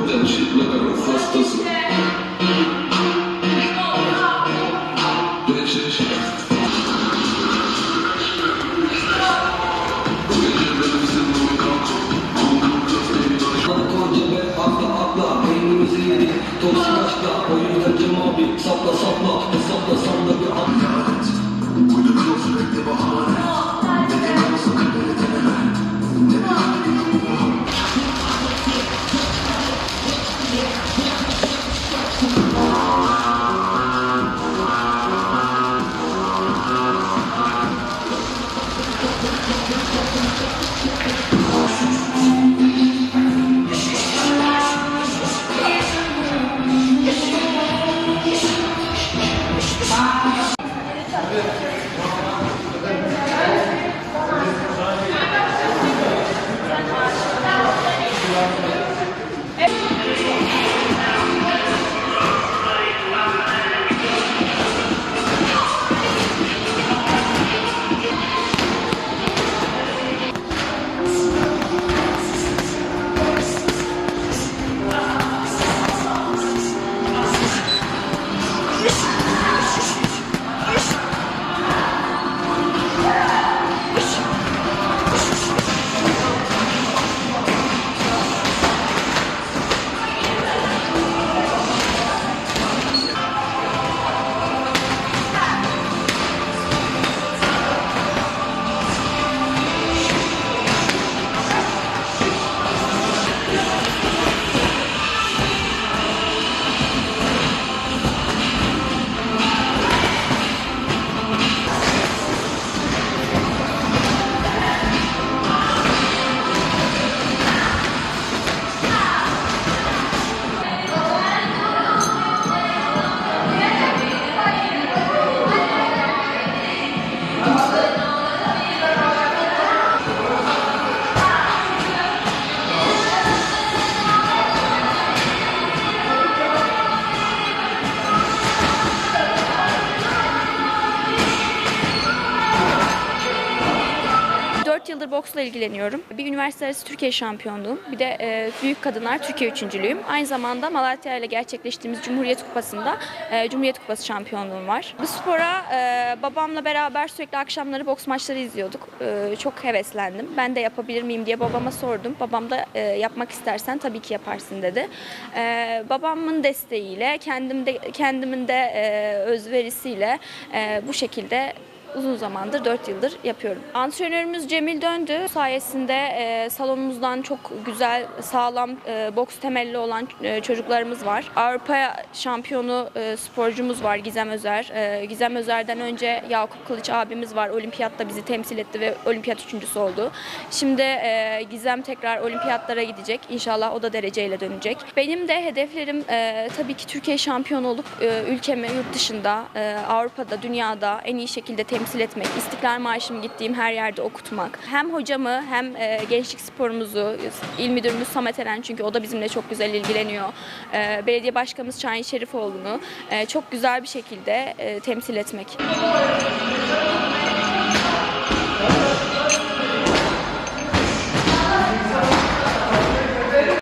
A hastası. Beynimizi yedi. Toksik aşkla Oyun kaçım abi. Sapla sapla. Hesapla sanda bir an Dört yıldır boksla ilgileniyorum. Bir üniversite arası Türkiye şampiyonluğum, bir de e, büyük kadınlar Türkiye üçüncülüğüm. Aynı zamanda Malatya ile gerçekleştiğimiz Cumhuriyet Kupası'nda e, Cumhuriyet Kupası şampiyonluğum var. Bu spora e, babamla beraber sürekli akşamları boks maçları izliyorduk. E, çok heveslendim. Ben de yapabilir miyim diye babama sordum. Babam da e, yapmak istersen tabii ki yaparsın dedi. E, babamın desteğiyle, kendim de, kendimin de e, özverisiyle e, bu şekilde uzun zamandır 4 yıldır yapıyorum. Antrenörümüz Cemil Döndü sayesinde e, salonumuzdan çok güzel, sağlam e, boks temelli olan e, çocuklarımız var. Avrupa şampiyonu e, sporcumuz var Gizem Özer. E, Gizem Özer'den önce Yakup Kılıç abimiz var. Olimpiyatta bizi temsil etti ve olimpiyat üçüncüsü oldu. Şimdi e, Gizem tekrar olimpiyatlara gidecek. İnşallah o da dereceyle dönecek. Benim de hedeflerim e, tabii ki Türkiye şampiyonu olup e, ülkemi yurt dışında, e, Avrupa'da, dünyada en iyi şekilde temsil etmek, İstiklal Marşı'mı gittiğim her yerde okutmak. Hem hocamı hem e, gençlik sporumuzu, il müdürümüz Samet Eren çünkü o da bizimle çok güzel ilgileniyor. E, belediye başkanımız Şahin Şerifoğlu'nu e, çok güzel bir şekilde temsil etmek.